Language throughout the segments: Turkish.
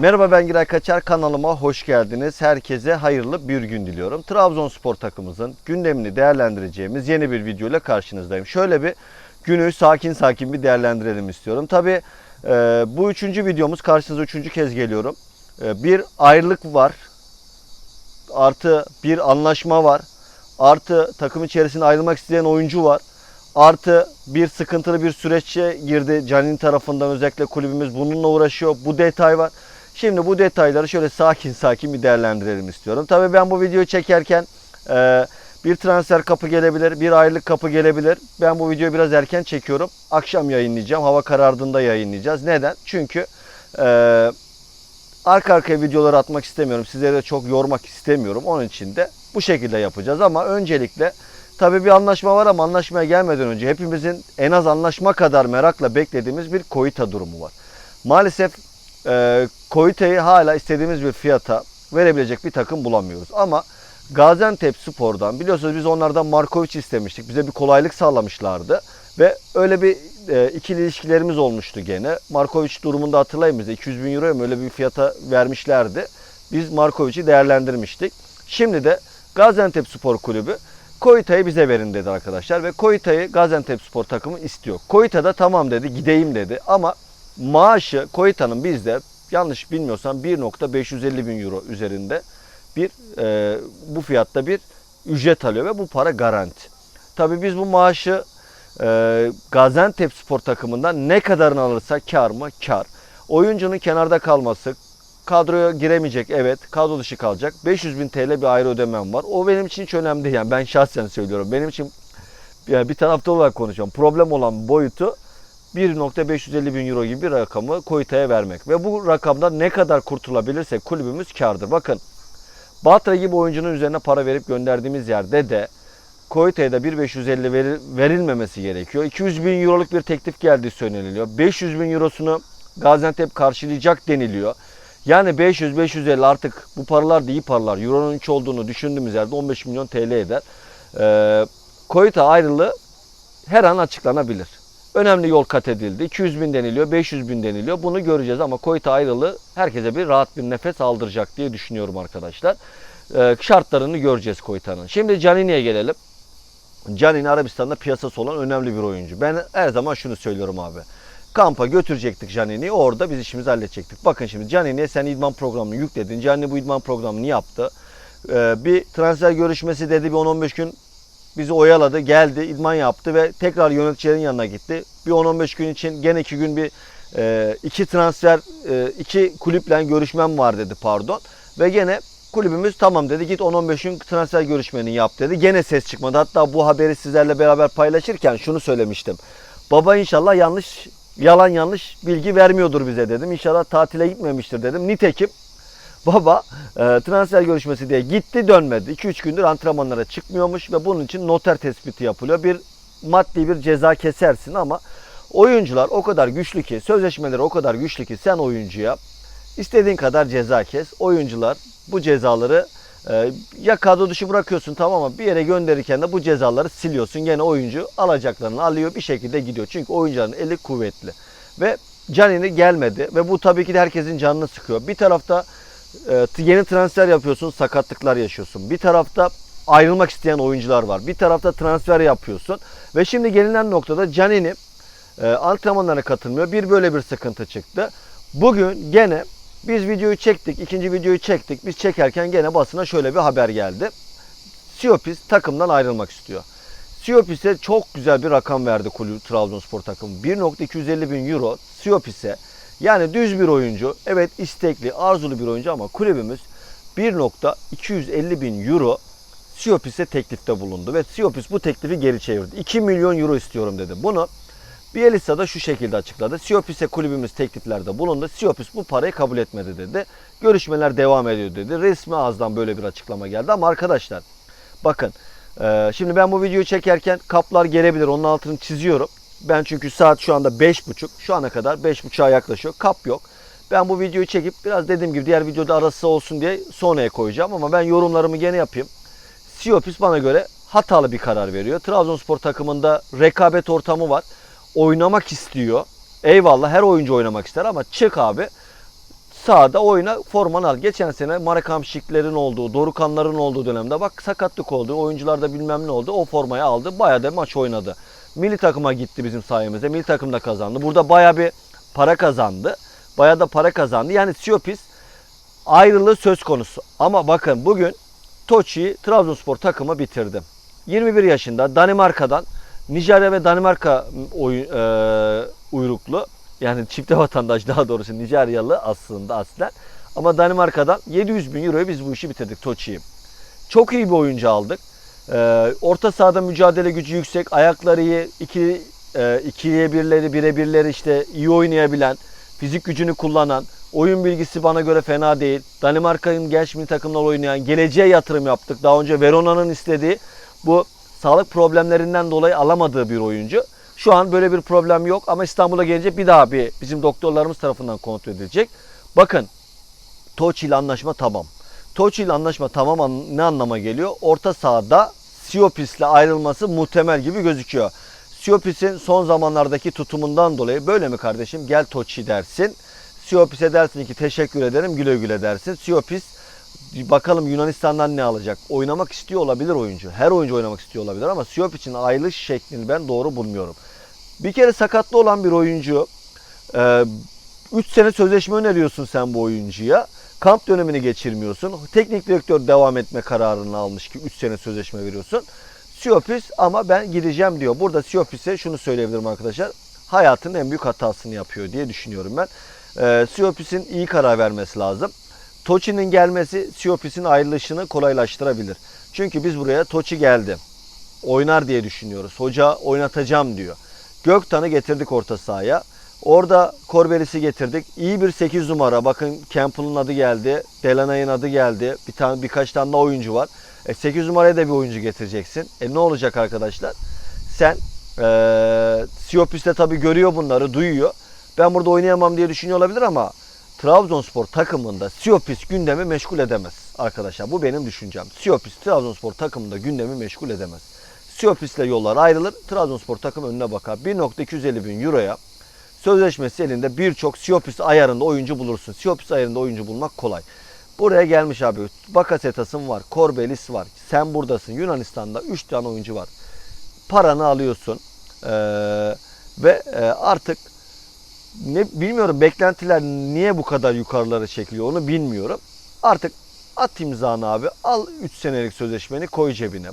Merhaba ben Giray Kaçar kanalıma hoş geldiniz. Herkese hayırlı bir gün diliyorum. Trabzonspor takımımızın gündemini değerlendireceğimiz yeni bir video ile karşınızdayım. Şöyle bir günü sakin sakin bir değerlendirelim istiyorum. Tabi bu üçüncü videomuz karşınıza üçüncü kez geliyorum. E, bir ayrılık var. Artı bir anlaşma var. Artı takım içerisinde ayrılmak isteyen oyuncu var. Artı bir sıkıntılı bir süreçe girdi Canin tarafından özellikle kulübümüz bununla uğraşıyor. Bu detay var. Şimdi bu detayları şöyle sakin sakin bir değerlendirelim istiyorum. Tabii ben bu videoyu çekerken e, bir transfer kapı gelebilir, bir aylık kapı gelebilir. Ben bu videoyu biraz erken çekiyorum. Akşam yayınlayacağım. Hava karardığında yayınlayacağız. Neden? Çünkü e, arka arkaya videoları atmak istemiyorum. Sizleri de çok yormak istemiyorum. Onun için de bu şekilde yapacağız. Ama öncelikle tabii bir anlaşma var ama anlaşmaya gelmeden önce hepimizin en az anlaşma kadar merakla beklediğimiz bir Koita durumu var. Maalesef e, Koita'yı hala istediğimiz bir fiyata verebilecek bir takım bulamıyoruz. Ama Gaziantep Spor'dan biliyorsunuz biz onlardan Markovic istemiştik. Bize bir kolaylık sağlamışlardı. Ve öyle bir e, ikili ilişkilerimiz olmuştu gene. Markovic durumunda hatırlayın bize 200 bin euroya mı öyle bir fiyata vermişlerdi. Biz Markovic'i değerlendirmiştik. Şimdi de Gaziantep Spor Kulübü Koita'yı bize verin dedi arkadaşlar. Ve Koita'yı Gaziantep Spor takımı istiyor. Koita da tamam dedi gideyim dedi. Ama maaşı Koita'nın bizde yanlış bilmiyorsam 1.550 bin euro üzerinde bir e, bu fiyatta bir ücret alıyor ve bu para garanti. Tabii biz bu maaşı e, Gaziantep Spor takımından ne kadarını alırsa kar mı? Kar. Oyuncunun kenarda kalması, kadroya giremeyecek evet, kadro dışı kalacak. 500 bin TL bir ayrı ödemem var. O benim için hiç önemli değil. Yani ben şahsen söylüyorum. Benim için yani bir tarafta olarak konuşuyorum. Problem olan boyutu 1.550 bin euro gibi bir rakamı Koyta'ya vermek. Ve bu rakamda ne kadar kurtulabilirsek kulübümüz kardır. Bakın Batra gibi oyuncunun üzerine para verip gönderdiğimiz yerde de Koyta'ya da 1.550 veri- verilmemesi gerekiyor. 200 bin euroluk bir teklif geldiği söyleniliyor. 500 bin eurosunu Gaziantep karşılayacak deniliyor. Yani 500-550 artık bu paralar da iyi paralar. Euro'nun 3 olduğunu düşündüğümüz yerde 15 milyon TL eder. Ee, Koyta ayrılığı her an açıklanabilir. Önemli yol kat edildi. 200 bin deniliyor, 500 bin deniliyor. Bunu göreceğiz ama Koyta ayrılığı herkese bir rahat bir nefes aldıracak diye düşünüyorum arkadaşlar. Ee, şartlarını göreceğiz Koyta'nın. Şimdi Canini'ye gelelim. Canini Arabistan'da piyasası olan önemli bir oyuncu. Ben her zaman şunu söylüyorum abi. Kampa götürecektik Canini'yi orada biz işimizi halledecektik. Bakın şimdi Canini'ye sen idman programını yükledin. Canini bu idman programını yaptı. Ee, bir transfer görüşmesi dedi bir 10-15 gün bizi oyaladı, geldi, idman yaptı ve tekrar yöneticilerin yanına gitti. Bir 10-15 gün için gene iki gün bir e, iki transfer, e, iki kulüple görüşmem var dedi pardon. Ve gene kulübümüz tamam dedi git 10-15 gün transfer görüşmeni yap dedi. Gene ses çıkmadı. Hatta bu haberi sizlerle beraber paylaşırken şunu söylemiştim. Baba inşallah yanlış, yalan yanlış bilgi vermiyordur bize dedim. İnşallah tatile gitmemiştir dedim. Nitekim Baba e, transfer görüşmesi diye gitti dönmedi. 2-3 gündür antrenmanlara çıkmıyormuş ve bunun için noter tespiti yapılıyor. Bir maddi bir ceza kesersin ama oyuncular o kadar güçlü ki, sözleşmeleri o kadar güçlü ki sen oyuncuya istediğin kadar ceza kes. Oyuncular bu cezaları e, ya kadro dışı bırakıyorsun tamam ama bir yere gönderirken de bu cezaları siliyorsun. Gene oyuncu alacaklarını alıyor bir şekilde gidiyor. Çünkü oyuncuların eli kuvvetli. Ve Canini gelmedi ve bu tabii ki de herkesin canını sıkıyor. Bir tarafta yeni transfer yapıyorsun, sakatlıklar yaşıyorsun. Bir tarafta ayrılmak isteyen oyuncular var. Bir tarafta transfer yapıyorsun. Ve şimdi gelinen noktada Canini e, antrenmanlara katılmıyor. Bir böyle bir sıkıntı çıktı. Bugün gene biz videoyu çektik, ikinci videoyu çektik. Biz çekerken gene basına şöyle bir haber geldi. Siopis takımdan ayrılmak istiyor. Siopis'e çok güzel bir rakam verdi kulüp Trabzonspor takımı. 1.250 bin euro Siopis'e yani düz bir oyuncu. Evet istekli, arzulu bir oyuncu ama kulübümüz 1.250 bin euro Siopis'e teklifte bulundu. Ve Siopis bu teklifi geri çevirdi. 2 milyon euro istiyorum dedi. Bunu Bielisa da şu şekilde açıkladı. Siopis'e kulübümüz tekliflerde bulundu. Siopis bu parayı kabul etmedi dedi. Görüşmeler devam ediyor dedi. Resmi ağızdan böyle bir açıklama geldi. Ama arkadaşlar bakın şimdi ben bu videoyu çekerken kaplar gelebilir. Onun altını çiziyorum. Ben çünkü saat şu anda 5.30. Şu ana kadar 5.30'a yaklaşıyor. Kap yok. Ben bu videoyu çekip biraz dediğim gibi diğer videoda arası olsun diye sonraya koyacağım. Ama ben yorumlarımı gene yapayım. Siopis bana göre hatalı bir karar veriyor. Trabzonspor takımında rekabet ortamı var. Oynamak istiyor. Eyvallah her oyuncu oynamak ister ama çık abi. sahada oyuna formanı al. Geçen sene Marek Hamşiklerin olduğu, Dorukanların olduğu dönemde bak sakatlık oldu. Oyuncularda bilmem ne oldu. O formayı aldı. Bayağı da maç oynadı. Milli takıma gitti bizim sayemizde. Milli takım da kazandı. Burada bayağı bir para kazandı. Bayağı da para kazandı. Yani Siopis ayrılığı söz konusu. Ama bakın bugün Toçi'yi Trabzonspor takımı bitirdi. 21 yaşında Danimarka'dan Nijerya ve Danimarka oy- e, uyruklu yani çifte vatandaş daha doğrusu Nijeryalı aslında aslen. Ama Danimarka'dan 700 bin euroya biz bu işi bitirdik Toçi'yi. Çok iyi bir oyuncu aldık. Ee, orta sahada mücadele gücü yüksek, ayakları iyi, iki, e, ikiye birleri, bire birleri işte iyi oynayabilen, fizik gücünü kullanan, oyun bilgisi bana göre fena değil. Danimarka'nın genç milli takımlar oynayan, geleceğe yatırım yaptık. Daha önce Verona'nın istediği bu sağlık problemlerinden dolayı alamadığı bir oyuncu. Şu an böyle bir problem yok ama İstanbul'a gelince bir daha bir bizim doktorlarımız tarafından kontrol edilecek. Bakın Toçi ile anlaşma tamam. Toçi ile anlaşma tamam ne anlama geliyor? Orta sahada Siopis'le ayrılması muhtemel gibi gözüküyor. Siopis'in son zamanlardaki tutumundan dolayı böyle mi kardeşim gel Toçi dersin. Siopis'e dersin ki teşekkür ederim güle güle dersin. Siopis bakalım Yunanistan'dan ne alacak? Oynamak istiyor olabilir oyuncu. Her oyuncu oynamak istiyor olabilir ama Siopis'in ayrılış şeklini ben doğru bulmuyorum. Bir kere sakatlı olan bir oyuncu 3 sene sözleşme öneriyorsun sen bu oyuncuya. Kamp dönemini geçirmiyorsun. Teknik direktör devam etme kararını almış ki 3 sene sözleşme veriyorsun. Siopis ama ben gideceğim diyor. Burada Siopis'e şunu söyleyebilirim arkadaşlar. Hayatının en büyük hatasını yapıyor diye düşünüyorum ben. Ee, Siopis'in iyi karar vermesi lazım. Toçi'nin gelmesi Siopis'in ayrılışını kolaylaştırabilir. Çünkü biz buraya Toçi geldi. Oynar diye düşünüyoruz. Hoca oynatacağım diyor. Göktan'ı getirdik orta sahaya. Orada Korbelis'i getirdik. İyi bir 8 numara. Bakın Campbell'ın adı geldi. Delanay'ın adı geldi. Bir tane birkaç tane daha oyuncu var. E 8 numaraya da bir oyuncu getireceksin. E ne olacak arkadaşlar? Sen eee Siopis de tabii görüyor bunları, duyuyor. Ben burada oynayamam diye düşünüyor olabilir ama Trabzonspor takımında Siopis gündemi meşgul edemez arkadaşlar. Bu benim düşüncem. Siopis Trabzonspor takımında gündemi meşgul edemez. Siopis'le yollar ayrılır. Trabzonspor takım önüne bakar. 1.250 bin euroya sözleşmesi elinde birçok Siopis ayarında oyuncu bulursun. Siopis ayarında oyuncu bulmak kolay. Buraya gelmiş abi. Bakasetas'ın var. Korbelis var. Sen buradasın. Yunanistan'da 3 tane oyuncu var. Paranı alıyorsun. Ee, ve e, artık ne bilmiyorum beklentiler niye bu kadar yukarılara çekiliyor onu bilmiyorum. Artık at imzanı abi. Al 3 senelik sözleşmeni koy cebine.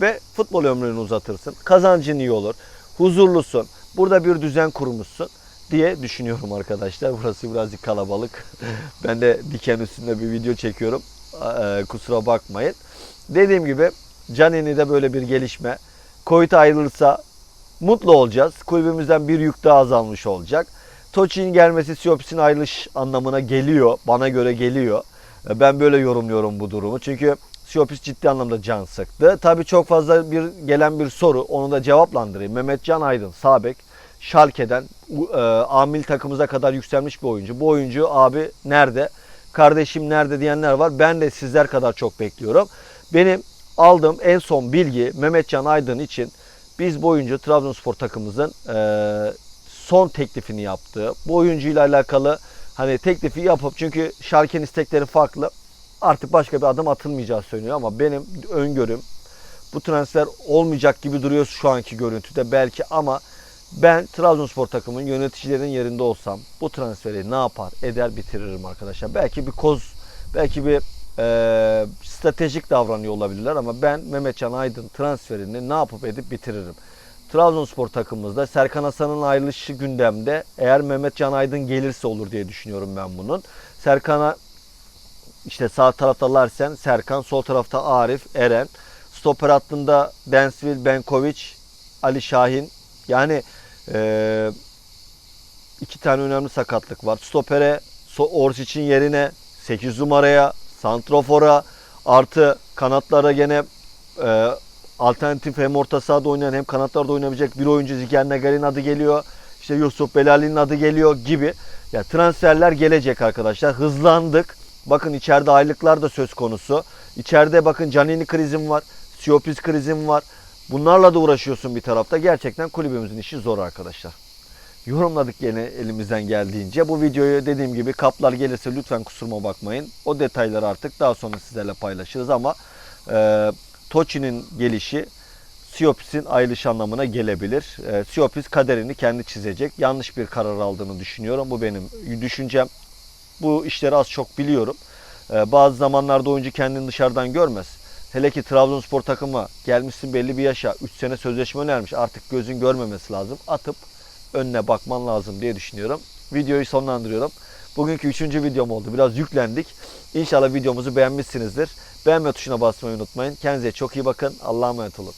Ve futbol ömrünü uzatırsın. Kazancın iyi olur. Huzurlusun. Burada bir düzen kurmuşsun diye düşünüyorum arkadaşlar. Burası birazcık kalabalık. ben de diken üstünde bir video çekiyorum. Ee, kusura bakmayın. Dediğim gibi Canini'de böyle bir gelişme. Koyut ayrılırsa mutlu olacağız. Kulübümüzden bir yük daha azalmış olacak. Toçi'nin gelmesi Siopis'in ayrılış anlamına geliyor. Bana göre geliyor. Ee, Ben böyle yorumluyorum bu durumu. Çünkü Siopis ciddi anlamda can sıktı. Tabii çok fazla bir gelen bir soru. Onu da cevaplandırayım. Mehmet Can Aydın, Sabek, Schalke'den e, amil takımıza kadar yükselmiş bir oyuncu. Bu oyuncu abi nerede? Kardeşim nerede diyenler var. Ben de sizler kadar çok bekliyorum. Benim aldığım en son bilgi Mehmet Can Aydın için biz bu oyuncu Trabzonspor takımımızın e, son teklifini yaptığı. Bu oyuncuyla alakalı hani teklifi yapıp çünkü Schalke'nin istekleri farklı artık başka bir adım atılmayacağı söyleniyor ama benim öngörüm bu transfer olmayacak gibi duruyor şu anki görüntüde belki ama ben Trabzonspor takımının yöneticilerin yerinde olsam bu transferi ne yapar eder bitiririm arkadaşlar. Belki bir koz belki bir e, stratejik davranıyor olabilirler ama ben Mehmetcan Aydın transferini ne yapıp edip bitiririm. Trabzonspor takımımızda Serkan Hasan'ın ayrılışı gündemde. Eğer Mehmetcan Aydın gelirse olur diye düşünüyorum ben bunun. Serkan'a işte sağ tarafta Larsen, Serkan, sol tarafta Arif, Eren. Stoper hattında Densville, Benkovic, Ali Şahin. Yani eee iki tane önemli sakatlık var. Stopere Orsic'in yerine 8 numaraya, Santrofor'a artı kanatlara gene e, alternatif hem orta sahada oynayan hem kanatlarda oynayabilecek bir oyuncu Ziger Nagar'in adı geliyor. İşte Yusuf Belali'nin adı geliyor gibi. Ya transferler gelecek arkadaşlar. Hızlandık. Bakın içeride aylıklar da söz konusu. İçeride bakın Canini krizim var. Siopis krizim var. Bunlarla da uğraşıyorsun bir tarafta. Gerçekten kulübümüzün işi zor arkadaşlar. yorumladık yine elimizden geldiğince. Bu videoyu dediğim gibi kaplar gelirse lütfen kusuruma bakmayın. O detayları artık daha sonra sizlerle paylaşırız ama e, Tochi'nin gelişi Siopis'in ayrılış anlamına gelebilir. E, Siopis kaderini kendi çizecek. Yanlış bir karar aldığını düşünüyorum. Bu benim düşüncem. Bu işleri az çok biliyorum. E, bazı zamanlarda oyuncu kendini dışarıdan görmez. Hele ki Trabzonspor takımı gelmişsin belli bir yaşa 3 sene sözleşme önermiş. Artık gözün görmemesi lazım. Atıp önüne bakman lazım diye düşünüyorum. Videoyu sonlandırıyorum. Bugünkü üçüncü videom oldu. Biraz yüklendik. İnşallah videomuzu beğenmişsinizdir. Beğenme tuşuna basmayı unutmayın. Kendinize çok iyi bakın. Allah'a emanet olun.